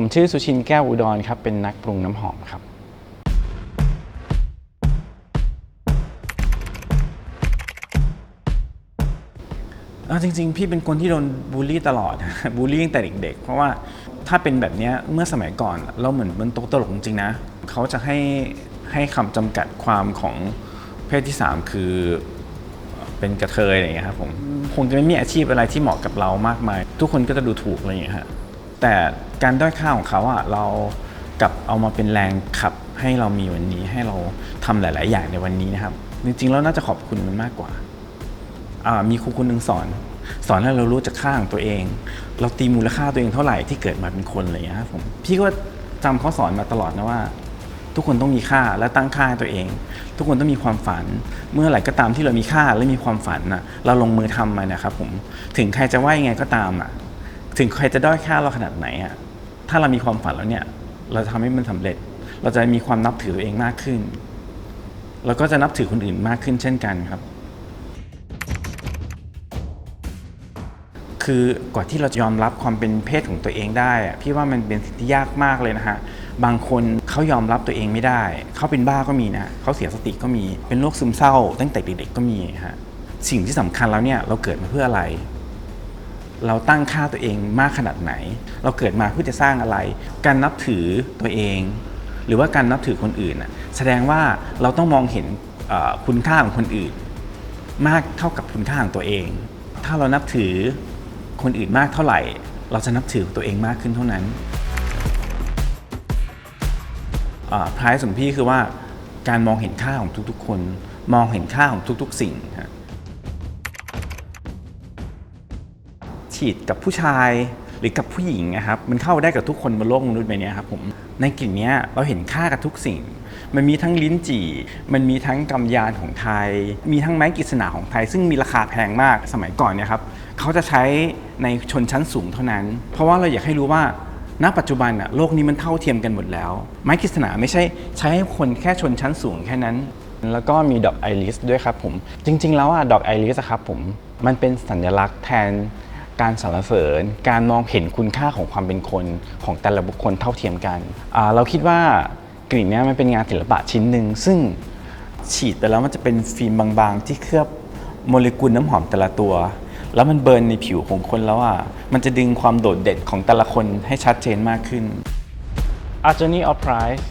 ผมชื่อสุชินแก้วอุดรครับ เป็นนักปรุงน้ำหอมครับ เอาจริง ๆ พี่เป็นคนที่โดนบูลลี่ตลอด บูลลี่ตั้งแต่เด็กๆ เพราะว่าถ้าเป็นแบบเนี้ยเมื่อสมัยก่อน เราเหมือนมันโตะตลกจริงๆนะ เขาจะให้ให้คำจำกัดความของเพศที่ 3 คือเป็นกระเทยอะไรอย่างเงี้ยครับผมคงจะไม่มีอาชีพอะไรที่เหมาะกับเรามากมาย ทุกคนก็จะดูถูกอะไรอย่างเงี้ยฮะ แต่การด้อยค่าของเขาอะเรากลับเอามาเป็นแรงขับให้เรามีวันนี้ให้เราทำหลาย ๆ อย่างในวันนี้นะครับ จริง ๆ แล้วน่าจะขอบคุณมันมากกว่า มีครูคนหนึ่งสอน สอนให้เรารู้จักค่าของตัวเอง เราตีมูลค่าตัวเองเท่าไหร่ที่เกิดมาเป็นคนอะไรอย่างเงี้ยครับผมพี่ก็จำเขาสอนมาตลอดนะว่า ทุกคนต้องมีค่าและตั้งค่าตัวเอง ทุกคนต้องมีความฝัน เมื่อไหร่ก็ตามที่เรามีค่าและมีความฝันนะเราลงมือทำมันนะครับผมถึงใครจะว่ายังไงก็ตามอะ ถึงใครจะด้อยค่าเราขนาดไหนอะถ้าเรามีความฝันแล้วเนี่ย เราจะทำให้มันสำเร็จ เราจะมีความนับถือตัวเองมากขึ้น แล้วก็จะนับถือคนอื่นมากขึ้นเช่นกันครับ คือกว่าที่เราจะยอมรับความเป็นเพศของตัวเองได้อะพี่ว่ามันเป็นสิ่งที่ยากมากเลยนะฮะ บางคนเขายอมรับตัวเองไม่ได้ เขาเป็นบ้าก็มีนะ เขาเสียสติก็มี เป็นโรคซึมเศร้า ตั้งแต่เด็กๆก็มีฮะ สิ่งที่สำคัญแล้วเนี่ยเราเกิดมาเพื่ออะไร เราตั้งค่าตัวเองมากขนาดไหน เราเกิดมาเพื่อจะสร้างอะไร การนับถือตัวเอง หรือว่าการนับถือคนอื่นน่ะแสดงว่าเราต้องมองเห็นคุณค่าของคนอื่น มากเท่ากับคุณค่าของตัวเอง ถ้าเรานับถือคนอื่นมากเท่าไหร่ เราจะนับถือตัวเองมากขึ้นเท่านั้นพายสมพี่คือว่าการมองเห็นค่าของทุกๆ คน มองเห็นค่าของทุกๆ สิ่ง ฉีดกับผู้ชายหรือกับผู้หญิงนะครับมันเข้าได้กับทุกคนบนโลกมนุษย์ใบนี้ครับผมในกลิ่นเนี้ยเราเห็นค่ากับทุกสิ่ง มันมีทั้งลิ้นจี่ มันมีทั้งกำยานของไทย มีทั้งไม้กฤษณาของไทย ซึ่งมีราคาแพงมากสมัยก่อนเนี่ยครับเขาจะใช้ในชนชั้นสูงเท่านั้น เพราะว่าเราอยากให้รู้ว่าณปัจจุบันอะโลกนี้มันเท่าเทียมกันหมดแล้ว ไม้กฤษณาไม่ใช่ใช้ให้คนแค่ชนชั้นสูงแค่นั้นแล้วก็มีดอกไอริสด้วยครับผม จริง ๆ แล้วอะดอกไอริสครับผม มันเป็นสัญลักษณ์แทน การสรรเสริญ การมองเห็นคุณค่าของความเป็นคนของแต่ละบุคคลเท่าเทียมกัน เราคิดว่ากลิ่นนี้มันเป็นงานศิลปะชิ้นหนึ่งซึ่งฉีดไปแล้วมันจะเป็นฟิล์มบางๆ ที่เคลือบโมเลกุลน้ำหอมแต่ละตัว แล้วมันเบิร์นในผิวของคนแล้วอะมันจะดึงความโดดเด่นของแต่ละคนให้ชัดเจนมากขึ้น A Journey of Price